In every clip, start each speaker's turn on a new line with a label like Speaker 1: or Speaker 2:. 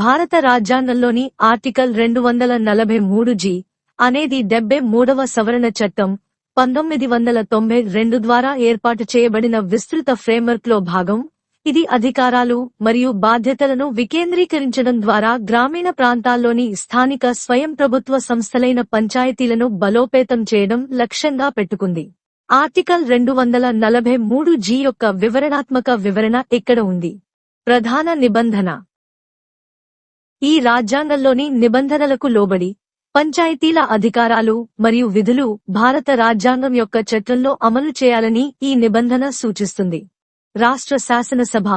Speaker 1: భారత రాజ్యాంగంలోని ఆర్టికల్ రెండు వందల నలభై మూడు జి అనేది డెబ్బై మూడవ సవరణ చట్టం పంతొమ్మిది వందల తొంభై రెండు ద్వారా ఏర్పాటు చేయబడిన విస్తృత ఫ్రేమ్వర్క్లో భాగం. ఇది అధికారాలు మరియు బాధ్యతలను వికేంద్రీకరించడం ద్వారా గ్రామీణ ప్రాంతాల్లోని స్థానిక స్వయం ప్రభుత్వ సంస్థలైన పంచాయతీలను బలోపేతం చేయడం లక్ష్యంగా పెట్టుకుంది. ఆర్టికల్ రెండు వందల నలభై మూడు జీ యొక్క వివరణాత్మక వివరణ ఇక్కడ ఉంది? ప్రధాన నిబంధన ఈ రాజ్యాంగంలోని నిబంధనలకు లోబడి పంచాయతీల అధికారాలు మరియు విధులు భారత రాజ్యాంగం యొక్క చట్టంలో అమలు చేయాలని ఈ నిబంధన సూచిస్తుంది. రాష్ట్ర శాసనసభ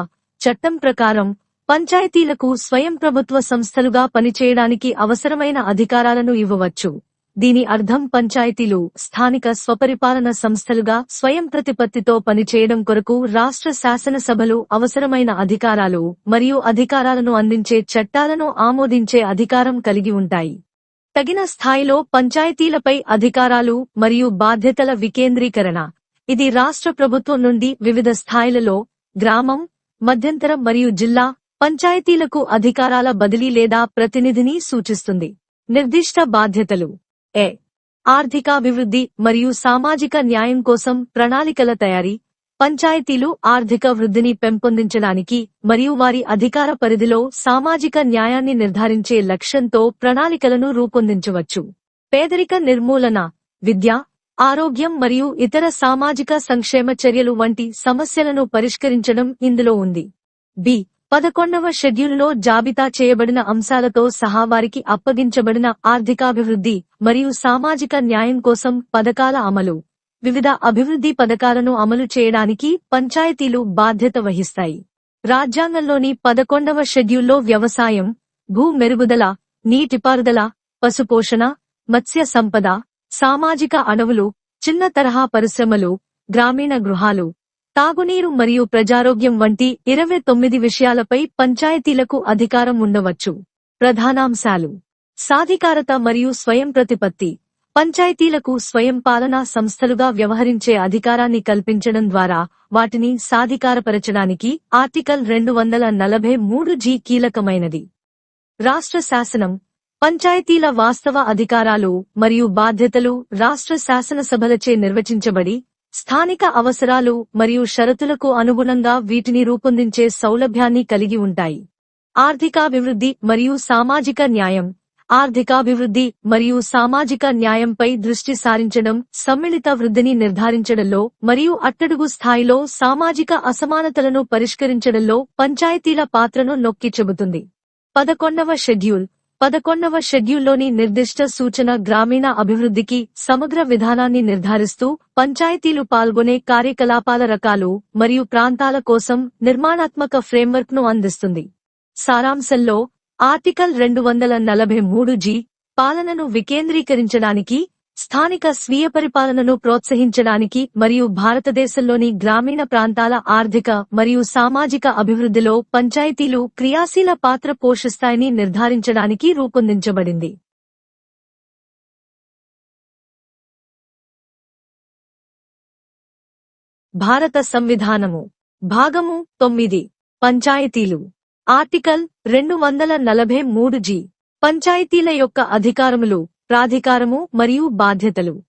Speaker 1: చట్టం ప్రకారం పంచాయతీలకు స్వయం ప్రభుత్వ సంస్థలుగా పనిచేయడానికి అవసరమైన అధికారాలను ఇవ్వవచ్చు. దీని అర్థం పంచాయతీలు స్థానిక స్వపరిపాలన సంస్థలుగా స్వయం ప్రతిపత్తితో పనిచేయడం కొరకు రాష్ట్ర శాసనసభలు అవసరమైన అధికారాలు మరియు అధికారాలను అందించే చట్టాలను ఆమోదించే అధికారం కలిగి ఉంటాయి. తగిన స్థాయిలో పంచాయతీలపై అధికారాలు మరియు బాధ్యతల వికేంద్రీకరణ. ఇది రాష్ట్ర ప్రభుత్వం నుండి వివిధ స్థాయిలలో గ్రామం మధ్యంతర మరియు జిల్లా పంచాయతీలకు అధికారాల బదిలీ లేదా ప్రతినిధిని సూచిస్తుంది. నిర్దిష్ట బాధ్యతలు. ఏ. ఆర్థికాభివృద్ధి మరియు సామాజిక న్యాయం కోసం ప్రణాళికల తయారీ పంచాయతీలు ఆర్థిక వృద్ధిని పెంపొందించడానికి మరియు వారి అధికార పరిధిలో సామాజిక న్యాయాన్ని నిర్ధారించే లక్ష్యంతో ప్రణాళికలను రూపొందించవచ్చు. పేదరిక నిర్మూలన విద్య ఆరోగ్యం మరియు ఇతర సామాజిక సంక్షేమ చర్యలు వంటి సమస్యలను పరిష్కరించడం ఇందులో ఉంది. బి. పదకొండవ షెడ్యూల్లో జాబితా చేయబడిన అంశాలతో సహా వారికి అప్పగించబడిన ఆర్థికాభివృద్ధి మరియు సామాజిక న్యాయం కోసం పథకాల అమలు. వివిధ అభివృద్ధి పథకాలను అమలు చేయడానికి పంచాయతీలు బాధ్యత వహిస్తాయి. రాజ్యాంగంలోని పదకొండవ షెడ్యూల్లో వ్యవసాయం భూ మెరుగుదల నీటిపారుదల పశుపోషణ మత్స్య సంపద సామాజిక అణవులు చిన్న తరహా పరిశ్రమలు గ్రామీణ గృహాలు తాగునీరు మరియు ప్రజారోగ్యం వంటి ఇరవై తొమ్మిది విషయాలపై పంచాయతీలకు అధికారం ఉండవచ్చు. ప్రధానాంశాలు. సాధికారత మరియు స్వయం ప్రతిపత్తి. పంచాయతీలకు స్వయం పాలనా సంస్థలుగా వ్యవహరించే అధికారాన్ని కల్పించడం ద్వారా వాటిని సాధికారపరచడానికి ఆర్టికల్ రెండు వందల నలభై మూడు జీ కీలకమైనది. రాష్ట్ర శాసనం. పంచాయతీల వాస్తవ అధికారాలు మరియు బాధ్యతలు రాష్ట్ర శాసనసభలచే నిర్వచించబడి స్థానిక అవసరాలు మరియు షరతులకు అనుగుణంగా వీటిని రూపొందించే సౌలభ్యాన్ని కలిగి ఉంటాయి. ఆర్థికాభివృద్ధి మరియు సామాజిక న్యాయం. ఆర్థికాభివృద్ధి మరియు సామాజిక న్యాయంపై దృష్టి సారించడం సమ్మిళిత వృద్ధిని నిర్ధారించడంలో మరియు అట్టడుగు స్థాయిలో సామాజిక అసమానతలను పరిష్కరించడంలో పంచాయతీల పాత్రను నొక్కి చెబుతుంది. పదకొండవ షెడ్యూల్. పదకొండవ షెడ్యూల్లోని నిర్దిష్ట సూచన గ్రామీణ అభివృద్ధికి సమగ్ర విధానాన్ని నిర్ధారిస్తూ పంచాయతీలు పాల్గొనే కార్యకలాపాల రకాలు మరియు ప్రాంతాల కోసం నిర్మాణాత్మక ఫ్రేమ్వర్క్ను అందిస్తుంది. సారాంశంలో ఆర్టికల్ రెండు వందల నలభై మూడు జీ పాలనను వికేంద్రీకరించడానికి స్థానిక స్వీయ పరిపాలనను ప్రోత్సహించడానికి మరియు భారతదేశంలోని గ్రామీణ ప్రాంతాల ఆర్థిక మరియు సామాజిక అభివృద్ధిలో పంచాయతీలు క్రియాశీల పాత్ర పోషిస్తాయని నిర్ధారించడానికి రూపొందించబడింది. భారత సంవిధానము. భాగము తొమ్మిది. పంచాయతీలు. ఆర్టికల్ రెండు వందల నలభై మూడు జీ. పంచాయతీల యొక్క అధికారములు ప్రాధికారము మరియు బాధ్యతలు.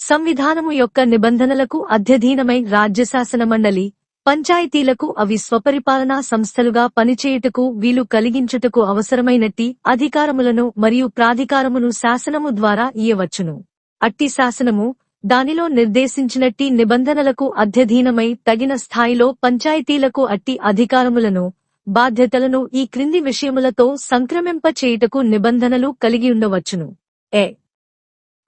Speaker 1: సంవిధానము యొక్క నిబంధనలకు అధ్యధీనమై రాజ్యశాసన మండలి పంచాయతీలకు అవి స్వపరిపాలనా సంస్థలుగా పనిచేయుటకు వీలు కలిగించుటకు అవసరమైనట్టి అధికారములను మరియు ప్రాధికారమును శాసనము ద్వారా ఇయ్యవచ్చును. అట్టి శాసనము దానిలో నిర్దేశించినట్టి నిబంధనలకు అధ్యధీనమై తగిన స్థాయిలో పంచాయతీలకు అట్టి అధికారములను బాధ్యతలను ఈ క్రింది విషయములతో సంక్రమింప చేయుటకు నిబంధనలు కలిగి ఉండవచ్చును. ఏ.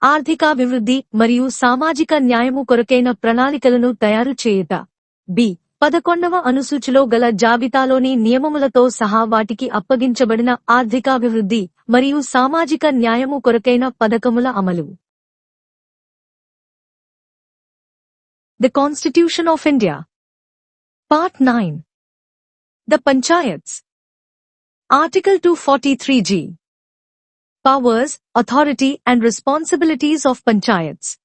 Speaker 1: ఆర్థికాభివృద్ధి మరియు సామాజిక న్యాయము కొరకైన ప్రణాళికలను తయారు చేయుట. బి. పదకొండవ అనుసూచిలో గల జాబితాలోని నియమములతో సహా వాటికి అప్పగించబడిన ఆర్థికాభివృద్ధి మరియు సామాజిక న్యాయము కొరకైన పథకముల అమలు. The constitution of India part nine the panchayats article two forty three G powers, authority and responsibilities of panchayats.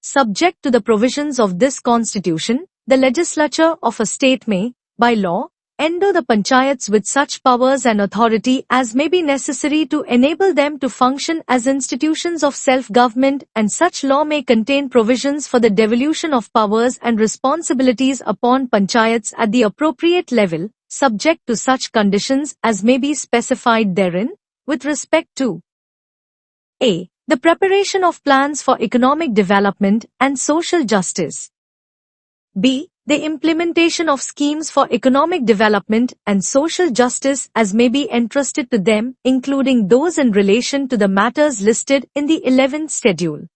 Speaker 1: Subject to the provisions of this constitution, the legislature of a state may, by law, Endo the panchayats with such powers and authority as may be necessary to enable them to function as institutions of self-government and such law may contain provisions for the devolution of powers and responsibilities upon panchayats at the appropriate level, subject to such conditions as may be specified therein, with respect to a. The preparation of plans for economic development and social justice. B. The implementation of schemes for economic development and social justice as may be entrusted to them, including those in relation to the matters listed in the 11th schedule.